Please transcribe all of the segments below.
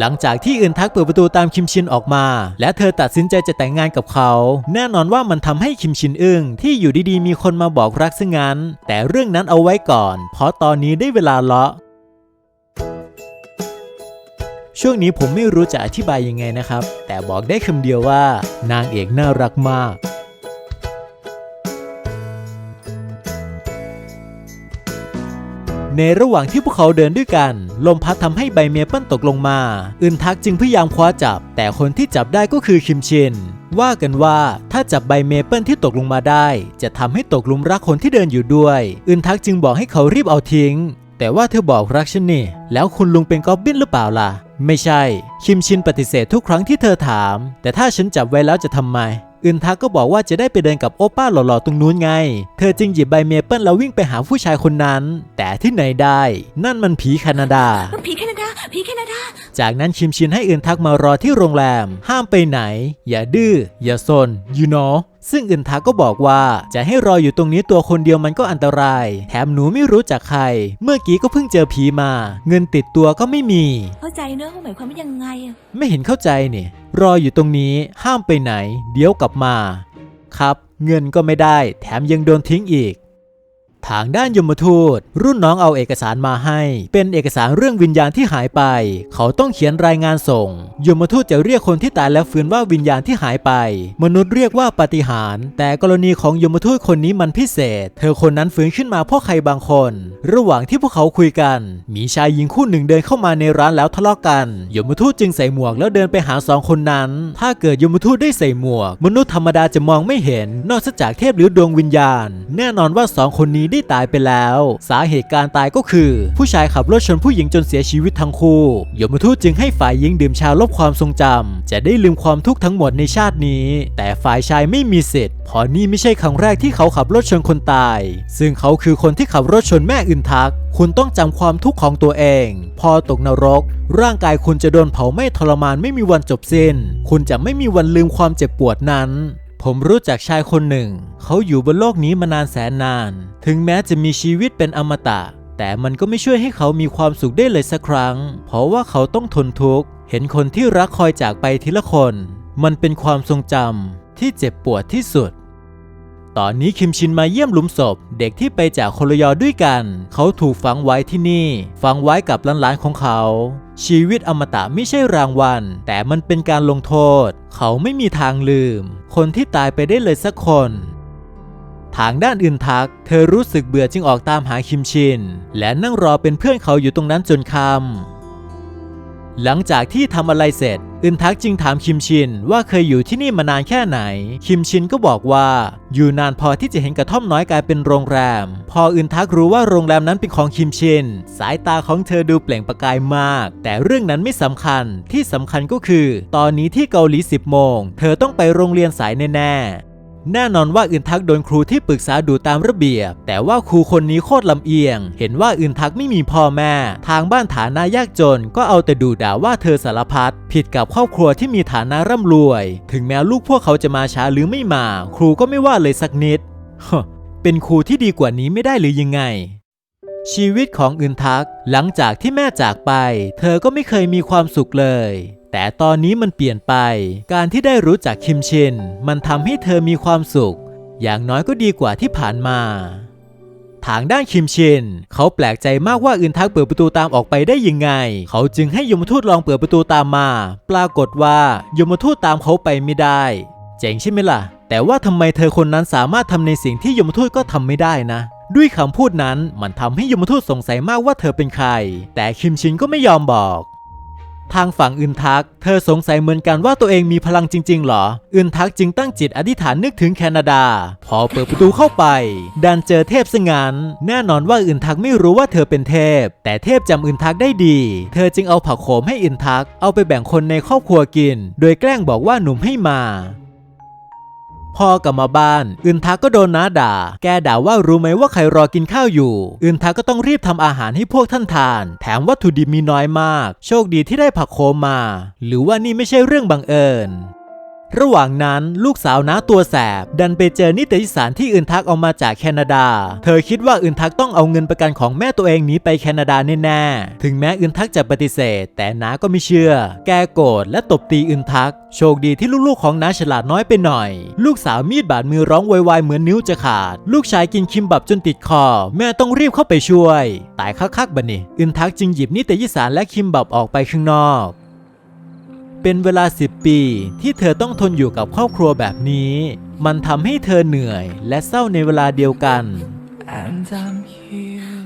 หลังจากที่อึนทักเปิดประตูตามคิมชินออกมา และเธอตัดสินใจจะแต่งงานกับเขา แน่นอนว่ามันทำให้คิมชินอึ้งที่อยู่ดีๆ มีคนมาบอกรักซะงั้น แต่เรื่องนั้นเอาไว้ก่อน เพราะตอนนี้ได้เวลาเลาะช่วงนี้ผมไม่รู้จะอธิบายยังไงนะครับ แต่บอกได้คำเดียวว่า นางเอกน่ารักมาก ในระหว่างที่พวกเขาเดินด้วยกัน ลมพัดทำให้ใบเมเปิลตกลงมา อึนทักจึงพยายามคว้าจับ แต่คนที่จับได้ก็คือคิมชิน ว่ากันว่าถ้าจับใบเมเปิลที่ตกลงมาได้ จะทำให้ตกลุมรักคนที่เดินอยู่ด้วย อึนทักจึงบอกให้เขารีบเอาทิ้ง แต่ว่าเธอบอกรักฉันนี่ แล้วคุณลุงเป็นกอบบินหรือเปล่าล่ะ ไม่ใช่ คิมชินปฏิเสธทุกครั้งที่เธอถาม แต่ถ้าฉันจับไว้แล้วจะทำไม อึนทากก็บอกว่าจะได้ไปเดินกับโอป้าหล่อๆตรงนู้นไง เธอจึงหยิบใบเมเปิลแล้ววิ่งไปหาผู้ชายคนนั้น แต่ที่ไหนได้ นั่นมันผีแคนาดาผีแค นาดาผีแคนาดา จากนั้นคิมชินให้อึนทักมารอที่โรงแรม ห้ามไปไหน อย่าดื้อ อย่าซน you know ซึ่งอึนทักก็บอกว่าจะให้รออยู่ตรงนี้ตัวคนเดียวมันก็อันตราย แถมหนูไม่รู้จักใคร เมื่อกี้ก็เพิ่งเจอผีมา เงินติดตัวก็ไม่มี เข้าใจเนอะว่าหมายความว่ายังไงอะไม่เห็นเข้าใจนี่รออยู่ตรงนี้ห้ามไปไหน เดี๋ยวกลับมา ครับ เงินก็ไม่ได้ แถมยังโดนทิ้งอีก ทางด้านยมทูต รุ่นน้องเอาเอกสารมาให้ เป็นเอกสารเรื่องวิญญาณที่หายไป เขาต้องเขียนรายงานส่ง ยมทูตจะเรียกคนที่ตายแล้วฟื้นว่าวิญญาณที่หายไป มนุษย์เรียกว่าปฏิหารแต่กรณีของยมทูตคนนี้มันพิเศษ เธอคนนั้นฟื้นขึ้นมาเพราะใครบางคน ระหว่างที่พวกเขาคุยกัน มีชายหญิงคู่หนึ่งเดินเข้ามาในร้านแล้วทะเลาะกัน ยมทูตจึงใส่หมวกแล้วเดินไปหาสองคนนั้น ถ้าเกิดยมทูตได้ใส่หมวก มนุษย์ธรรมดาจะมองไม่เห็น นอกจากเทพหรือดวงวิญญาณ แน่นอนว่าสองคนนี้ด้ตายไปแล้ว สาเหตุการตายก็คือ ผู้ชายขับรถชนผู้หญิงจนเสียชีวิตทั้งคู่ยมทูตจึงให้ฝ่ายหญิงดื่มชาลบความทรงจำจะได้ลืมความทุกข์ทั้งหมดในชาตินี้ แต่ฝ่ายชายไม่มีสิทธิ์เพราะนี่ไม่ใช่ครั้งแรกที่เขาขับรถชนคนตาย ซึ่งเขาคือคนที่ขับรถชนแม่อึนทัก คุณต้องจำความทุกข์ของตัวเอง พอตกนรก ร่างกายคุณจะโดนเผาไหม้ทรมานไม่มีวันจบสิ้น คุณจะไม่มีวันลืมความเจ็บปวดนั้น ผมรู้จักชายคนหนึ่ง เขาอยู่บนโลกนี้มานานแสนนาน ถึงแม้จะมีชีวิตเป็นอมตะ แต่มันก็ไม่ช่วยให้เขามีความสุขได้เลยสักครั้ง เพราะว่าเขาต้องทนทุกข์ เห็นคนที่รักคอยจากไปทีละคน มันเป็นความทรงจำที่เจ็บปวดที่สุด ตอนนี้คิมชินมาเยี่ยมหลุมศพ เด็กที่ไปจากโคโลยอด้วยกัน เขาถูกฝังไว้ที่นี่ ฝังไว้กับหลานๆของเขา ชีวิตอมตะไม่ใช่รางวัล แต่มันเป็นการลงโทษ เขาไม่มีทางลืม คนที่ตายไปได้เลยสักคนทางด้านอื่นทัก เธอรู้สึกเบื่อจึงออกตามหาคิมชิน และนั่งรอเป็นเพื่อนเขาอยู่ตรงนั้นจนค่ำ หลังจากที่ทำอะไรเสร็จ อึนทักจึงถามคิมชินว่าเคยอยู่ที่นี่มานานแค่ไหน คิมชินก็บอกว่า อยู่นานพอที่จะเห็นกระท่อมน้อยกลายเป็นโรงแรม พออึนทักรู้ว่าโรงแรมนั้นเป็นของคิมชิน สายตาของเธอดูเปล่งประกายมาก แต่เรื่องนั้นไม่สำคัญที่สำคัญก็คือ ตอนนี้ที่เกาหลี 10 โมง เธอต้องไปโรงเรียนสายแน่ๆ แน่นอนว่าอึนทักโดนครูที่ปรึกษาดูตามระเบียบ แต่ว่าครูคนนี้โคตรลำเอียง เห็นว่าอึนทักไม่มีพ่อแม่ ทางบ้านฐานะยากจน ก็เอาแต่ดูด่าว่าเธอสารพัดผิดกับครอบครัวที่มีฐานะร่ำรวย ถึงแม้ลูกพวกเขาจะมาช้าหรือไม่มา ครูก็ไม่ว่าเลยสักนิดเป็นครูที่ดีกว่านี้ไม่ได้หรือยังไง ชีวิตของอึนทัก หลังจากที่แม่จากไป เธอก็ไม่เคยมีความสุขเลย แต่ตอนนี้มันเปลี่ยนไป การที่ได้รู้จักคิมชิน มันทำให้เธอมีความสุข อย่างน้อยก็ดีกว่าที่ผ่านมา ทางด้านคิมชิน เขาแปลกใจมากว่าอึนทักเปิดประตูตามออกไปได้ยังไง เขาจึงให้ยมทูตลองเปิดประตูตามมา ปรากฏว่ายมทูตตามเขาไปไม่ได้ เจ๋งใช่ไหมล่ะ แต่ว่าทำไมเธอคนนั้นสามารถทำในสิ่งที่ยมทูตก็ทำไม่ได้นะด้วยคำพูดนั้นมันทำให้ยมทูตสงสัยมากว่าเธอเป็นใคร แต่คิมชินก็ไม่ยอมบอก ทางฝั่งอึนทัก เธอสงสัยเหมือนกันว่าตัวเองมีพลังจริง ๆ หรอ อึนทักจึงตั้งจิตอธิษฐานนึกถึงแคนาดา พอเปิดประตูเข้าไป ดันเจอเทพซะงั้น แน่นอนว่าอึนทักไม่รู้ว่าเธอเป็นเทพ แต่เทพจำอึนทักได้ดี เธอจึงเอาผักโขมให้อึนทัก เอาไปแบ่งคนในครอบครัวกิน โดยแกล้งบอกว่าหนุ่มให้มา พ่อกลับมาบ้าน อึนทักก็โดนน้าด่า แกด่าว่ารู้ไหมว่าใครรอกินข้าวอยู่ อึนทักก็ต้องรีบทำอาหารให้พวกท่านทาน แถมวัตถุดิบมีน้อยมาก โชคดีที่ได้ผักโคมมา หรือว่านี่ไม่ใช่เรื่องบังเอิญ ระหว่างนั้นลูกสาวน้าตัวแสบ ดันไปเจอนิตยสารที่อึนทักเอามาจากแคนาดา เธอคิดว่าอึนทักต้องเอาเงินประกันของแม่ตัวเองหนีไปแคนาดาแน่ๆ ถึงแม้อึนทักจะปฏิเสธ แต่น้าก็ไม่เชื่อ แกโกรธและตบตีอึนทัก โชคดีที่ลูกๆของน้าฉลาดน้อยไปหน่อย ลูกสาวมีดบาดมือร้องไวายๆเหมือนนิ้วจะขาด ลูกชายกินคิมบับจนติดคอ แม่ต้องรีบเข้าไปช่วย ตายคักๆบันนี่อึนทักจึงหยิบนิตยสารและคิมบับออกไปข้างนอก เป็นเวลา 10 ปี ที่เธอต้องทนอยู่กับครอบครัวแบบนี้ มันทำให้เธอเหนื่อยและเศร้าในเวลาเดียวกัน And I'm here.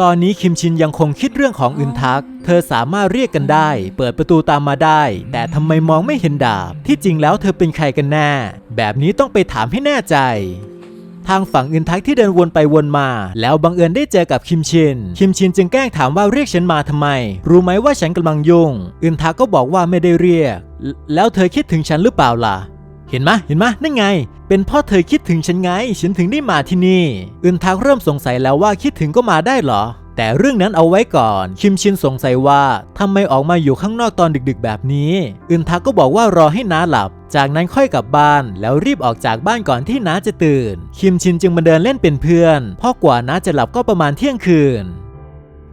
ตอนนี้คิมชินยังคงคิดเรื่องของอึนทัก เธอสามารถเรียกกันได้ เปิดประตูตามมาได้ แต่ทำไมมองไม่เห็นดาบ ที่จริงแล้วเธอเป็นใครกันแน่ แบบนี้ต้องไปถามให้แน่ใจ ทางฝั่งอึนทักที่เดินวนไปวนมา แล้วบังเอิญได้เจอกับคิมชิน คิมชินจึงแกล้งถามว่าเรียกฉันมาทำไม รู้ไหมว่าฉันกำลังยุ่งอึนทักก็บอกว่าไม่ได้เรียก แล้วเธอคิดถึงฉันหรือเปล่าล่ะเห็นไหมเห็นไหมนั่นไง เป็นพ่อเธอคิดถึงฉันไง ฉันถึงได้มาที่นี่ อึนทักเริ่มสงสัยแล้วว่าคิดถึงก็มาได้เหรอ แต่เรื่องนั้นเอาไว้ก่อน คิมชินสงสัยว่าทำไมออกมาอยู่ข้างนอกตอนดึกๆ แบบนี้ อึนทักก็บอกว่ารอให้น้าหลับ จากนั้นค่อยกลับบ้านแล้วรีบออกจากบ้านก่อนที่น้าจะตื่น คิมชินจึงมาเดินเล่นเป็นเพื่อนเพราะกว่าน้าจะหลับก็ประมาณเที่ยงคืน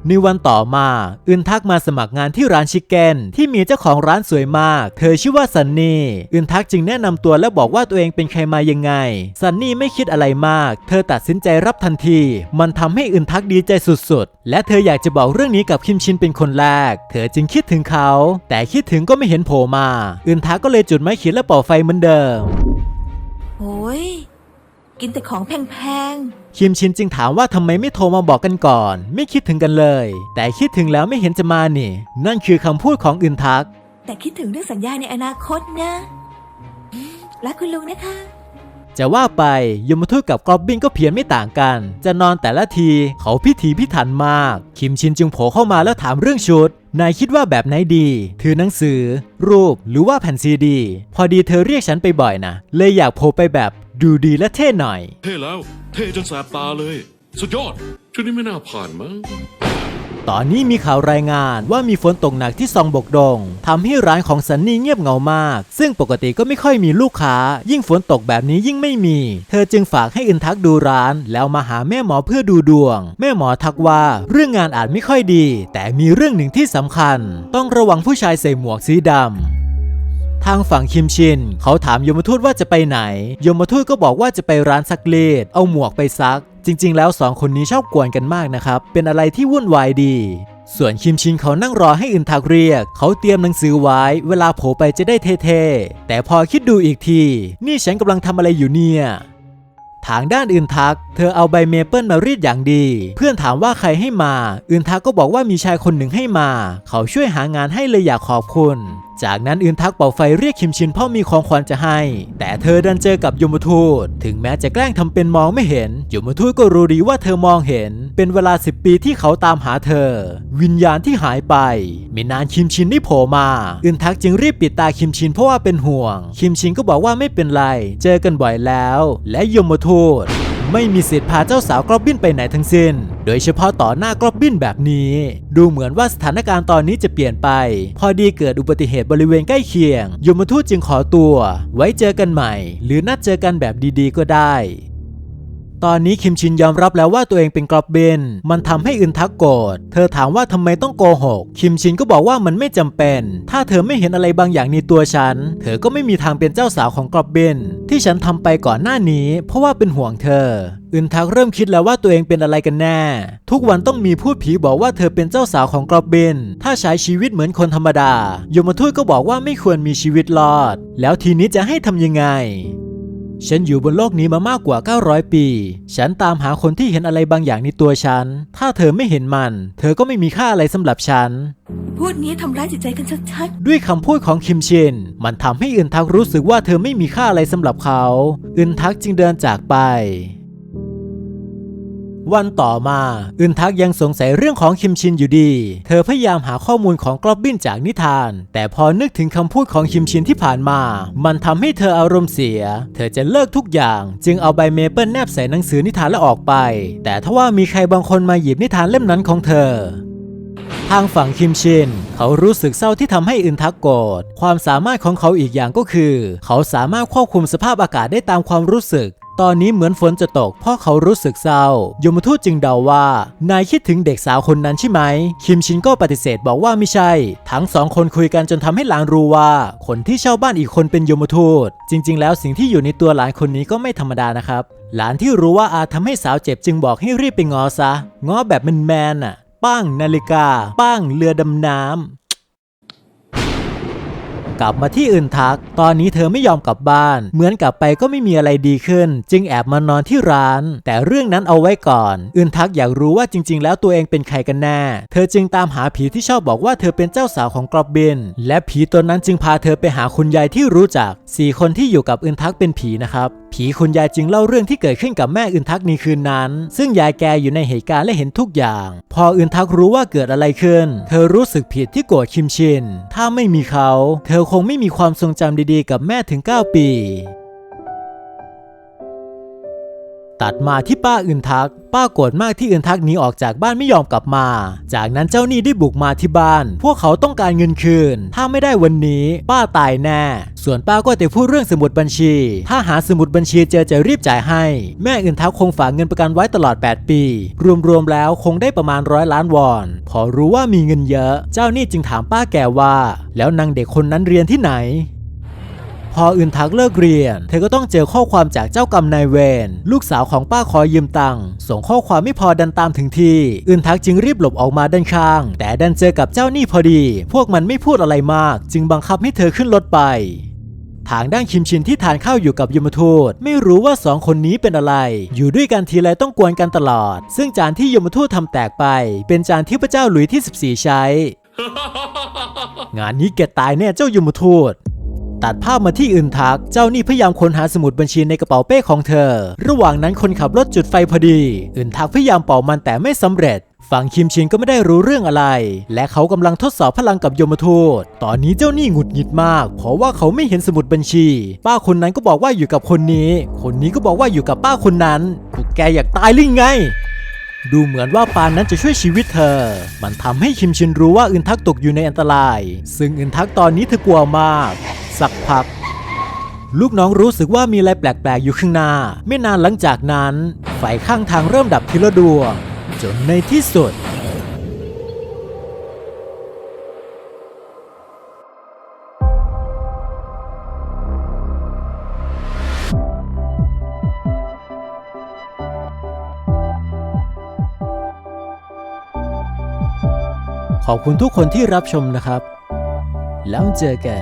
ในวันต่อมาอึนทักมาสมัครงานที่ร้านชิคเก้นที่มีเจ้าของร้านสวยมาก เธอชื่อว่าซันนี่อึนทักจึงแนะนำตัวและบอกว่าตัวเองเป็นใครมายังไงซันนี่ไม่คิดอะไรมาก เธอตัดสินใจรับทันที มันทำให้อึนทักดีใจสุดๆ และเธออยากจะบอกเรื่องนี้กับคิมชินเป็นคนแรก เธอจึงคิดถึงเขา แต่คิดถึงก็ไม่เห็นโผล่มาอึนทักก็เลยจุดไม้ขีดและเป่าไฟเหมือนเดิมโอ้ย กินแต่ของแพงคิมชินจึงถามว่าทำไมไม่โทรมาบอกกันก่อน ไม่คิดถึงกันเลย แต่คิดถึงแล้วไม่เห็นจะมานี่ นั่นคือคำพูดของอึนทัก ๆ แต่คิดถึงเรื่องสัญญาในอนาคตนะอืมรักคุณลุงนะคะ จะว่าไปยมทูตกับกอบบินก็เพียนไม่ต่างกัน จะนอนแต่ละทีเขาพิถีพิถันมาก คิมชินจึงโผล่เข้ามาแล้วถามเรื่องชุด นายคิดว่าแบบไหนดี ถือหนังสือ รูปหรือว่าแผ่นซีดี พอดีเธอเรียกฉันไปบ่อยนะ เลยอยากโผล่ไปแบบ ดูดีและเท่หน่อย เท่แล้ว เท่จนแสบตาเลย สุดยอด ชุดนี้ไม่น่าผ่านมั้ง ตอนนี้มีข่าวรายงานว่ามีฝนตกหนักที่ซองบกดงทำให้ร้านของซันนี่เงียบเหงามาก ซึ่งปกติก็ไม่ค่อยมีลูกค้า ยิ่งฝนตกแบบนี้ยิ่งไม่มี เธอจึงฝากให้อึนทักดูร้าน แล้วมาหาแม่หมอเพื่อดูดวง แม่หมอทักว่าเรื่องงานอาจไม่ค่อยดี แต่มีเรื่องหนึ่งที่สำคัญ ต้องระวังผู้ชายใส่หมวกสีดำ ทางฝั่งคิมชิน เขาถามยมทูตว่าจะไปไหน ยมทูตก็บอกว่าจะไปร้านซักรีดเอาหมวกไปซัก จริง ๆ แล้วสองคนนี้ชอบกวนกันมากนะครับ เป็นอะไรที่วุ่นวายดีส่วนคิมชินเขานั่งรอให้อึนทักเรียก เขาเตรียมหนังสือไว้ เวลาโผล่ไปจะได้เท่ๆ แต่พอคิดดูอีกที นี่ฉันกำลังทำอะไรอยู่เนี่ย ทางด้านอื่นทัก เธอเอาใบเมเปิลมารีดอย่างดี เพื่อนถามว่าใครให้มาอื่นทักก็บอกว่ามีชายคนหนึ่งให้มา เขาช่วยหางานให้เลยอยากขอบคุณ จากนั้นอื่นทักเป่าไฟเรียกคิมชินพราะมีของขวัญจะให้ แต่เธอดันเจอกับยมทูต ถึงแม้จะแกล้งทำเป็นมองไม่เห็น ยมทูตก็รู้ดีว่าเธอมองเห็น เป็นเวลา 10 ปีที่เขาตามหาเธอ วิญญาณที่หายไป ไม่นานคิมชินได้โผล่มาอื่นทักจึงรีบปิดตาคิมชินเพราะว่าเป็นห่วง คิมชินก็บอกว่าไม่เป็นไร เจอกันบ่อยแล้ว และยมทูต ไม่มีสิทธิ์พาเจ้าสาวกรอบบินไปไหนทั้งสิ้น โดยเฉพาะต่อหน้ากรอบบินแบบนี้ ดูเหมือนว่าสถานการณ์ตอนนี้จะเปลี่ยนไป พอดีเกิดอุบัติเหตุบริเวณใกล้เคียง ยมทูตจึงขอตัว ไว้เจอกันใหม่ หรือนัดเจอกันแบบดีๆก็ได้ ตอนนี้คิมชินยอมรับแล้วว่าตัวเองเป็นกรอบเบน มันทำให้อึนทักโกรธ เธอถามว่าทำไมต้องโกหก คิมชินก็บอกว่ามันไม่จำเป็น ถ้าเธอไม่เห็นอะไรบางอย่างในตัวฉัน เธอก็ไม่มีทางเป็นเจ้าสาวของกรอบเบน ที่ฉันทำไปก่อนหน้านี้ เพราะว่าเป็นห่วงเธอ อึนทักเริ่มคิดแล้วว่าตัวเองเป็นอะไรกันแน่ ทุกวันต้องมีพูดผีบอกว่าเธอเป็นเจ้าสาวของกรอบเบน ถ้าใช้ชีวิตเหมือนคนธรรมดา ยมทูตก็บอกว่าไม่ควรมีชีวิตรอด แล้วทีนี้จะให้ทำยังไง ฉันอยู่บนโลกนี้มามากกว่า 900 ปี ฉันตามหาคนที่เห็นอะไรบางอย่างในตัวฉัน ถ้าเธอไม่เห็นมัน เธอก็ไม่มีค่าอะไรสำหรับฉัน พูดนี้ทำร้ายจิตใจกันชัดด้วยคำพูดของคิมชินมันทำให้อึนทักรู้สึกว่าเธอไม่มีค่าอะไรสำหรับเขา อึนทักจึงเดินจากไป วันต่อมาอึนทักยังสงสัยเรื่องของคิมชินอยู่ดี เธอพยายามหาข้อมูลของกรอบบินจากนิทาน แต่พอนึกถึงคำพูดของคิมชินที่ผ่านมา มันทำให้เธออารมณ์เสีย เธอจะเลิกทุกอย่าง จึงเอาใบเมเปิลแนบใส่หนังสือนิทานแล้วออกไป แต่ถ้าว่ามีใครบางคนมาหยิบนิทานเล่มนั้นของเธอทางฝั่งคิมชิน เขารู้สึกเศร้าที่ทำให้อึนทักโกรธความสามารถของเขาอีกอย่างก็คือ เขาสามารถควบคุมสภาพอากาศได้ตามความรู้สึก ตอนนี้เหมือนฝนจะตกเพราะเขารู้สึกเศร้ายมทูตจึงเดาว่า นายคิดถึงเด็กสาวคนนั้นใช่ไหม คิมชินก็ปฏิเสธบอกว่าไม่ใช่ ทั้งสองคนคุยกันจนทำให้หลานรู้ว่า คนที่เช่าบ้านอีกคนเป็นยมทูต จริง ๆ แล้วสิ่งที่อยู่ในตัวหลานคนนี้ก็ไม่ธรรมดานะครับ หลานที่รู้ว่าอาจทำให้สาวเจ็บจึงบอกให้รีบไปงอซะ งอแบบแมนๆน่ะ ปั้งนาฬิกา ปั้งเรือดำน้ำ กลับมาที่อื่นทัก ตอนนี้เธอไม่ยอมกลับบ้าน เหมือนกลับไปก็ไม่มีอะไรดีขึ้น จึงแอบมานอนที่ร้าน แต่เรื่องนั้นเอาไว้ก่อน อื่นทักอยากรู้ว่าจริง ๆ แล้วตัวเองเป็นใครกันแน่ เธอจึงตามหาผีที่ชอบบอกว่าเธอเป็นเจ้าสาวของกรอบบิน และผีตนนั้นจึงพาเธอไปหาคุณยายที่รู้จักสี่คนที่อยู่กับอื่นทักเป็นผีนะครับ ผีคุณยายจึงเล่าเรื่องที่เกิดขึ้นกับแม่อื่นทักในคืนนั้น ซึ่งยายแกอยู่ในเหตุการณ์และเห็นทุกอย่าง พออื่นทักรู้ว่าเกิดอะไรขึ้น เธอรู้สึกผิดที่โกรธคิมชิน ถ้าไม่มีเขา เธอคงไม่มีความทรงจำดีๆ กับแม่ถึง 9 ปี ตัดมาที่ป้าอื่นทัก ป้าโกรธมากที่อื่นทักหนีออกจากบ้านไม่ยอมกลับมา จากนั้นเจ้าหนี้ได้บุกมาที่บ้าน พวกเขาต้องการเงินคืน ถ้าไม่ได้วันนี้ ป้าตายแน่ ส่วนป้าก็จะพูดเรื่องสมุดบัญชี ถ้าหาสมุดบัญชีเจอจะรีบจ่ายให้ แม่อื่นทักคงฝากเงินประกันไว้ตลอด 8 ปี รวมๆแล้วคงได้ประมาณร้อยล้านวอน พอรู้ว่ามีเงินเยอะ เจ้าหนี้จึงถามป้าแก่ว่า แล้วนางเด็กคนนั้นเรียนที่ไหน พออื่นทักเลิกเรียน เธอก็ต้องเจอข้อความจากเจ้ากรรมนายเวรลูกสาวของป้าขอยืมตังค์ส่งข้อความไม่พอดันตามถึงที่ อื่นทักจึงรีบหลบออกมาด้านข้าง แต่ดันเจอกับเจ้าหนี้พอดี พวกมันไม่พูดอะไรมาก จึงบังคับให้เธอขึ้นรถไปทางด้านคิมชินที่ทานข้าวอยู่กับยมทูต ไม่รู้ว่าสองคนนี้เป็นอะไร อยู่ด้วยกันทีไรต้องกวนกันตลอด ซึ่งจานที่ยมทูตทำแตกไป เป็นจานที่พระเจ้าหลุยที่ 14 ใช้ งานนี้แกตายแน่เจ้ายมทูต ตัดภาพมาที่อื่นทัก เจ้านี่พยายามค้นหาสมุดบัญชีในกระเป๋าเป้ของเธอ ระหว่างนั้นคนขับรถจุดไฟพอดี อื่นทักพยายามเป่ามันแต่ไม่สำเร็จฝั่งคิมชินก็ไม่ได้รู้เรื่องอะไร และเขากำลังทดสอบพลังกับยมทูต ตอนนี้เจ้านี่หงุดหงิดมาก เพราะว่าเขาไม่เห็นสมุดบัญชี ป้าคนนั้นก็บอกว่าอยู่กับคนนี้ คนนี้ก็บอกว่าอยู่กับป้าคนนั้นพวกแกอยากตายหรือไง ดูเหมือนว่าปานนั้นจะช่วยชีวิตเธอ มันทำให้คิมชินรู้ว่าอึนทักตกอยู่ในอันตราย ซึ่งอึนทักตอนนี้เธอกลัวมาก สักพัก ลูกน้องรู้สึกว่ามีอะไรแปลกๆอยู่ข้างหน้า ไม่นานหลังจากนั้น ไฟข้างทางเริ่มดับทีละดวงจนในที่สุด ขอบคุณทุกคนที่รับชมนะครับ แล้วเจอกัน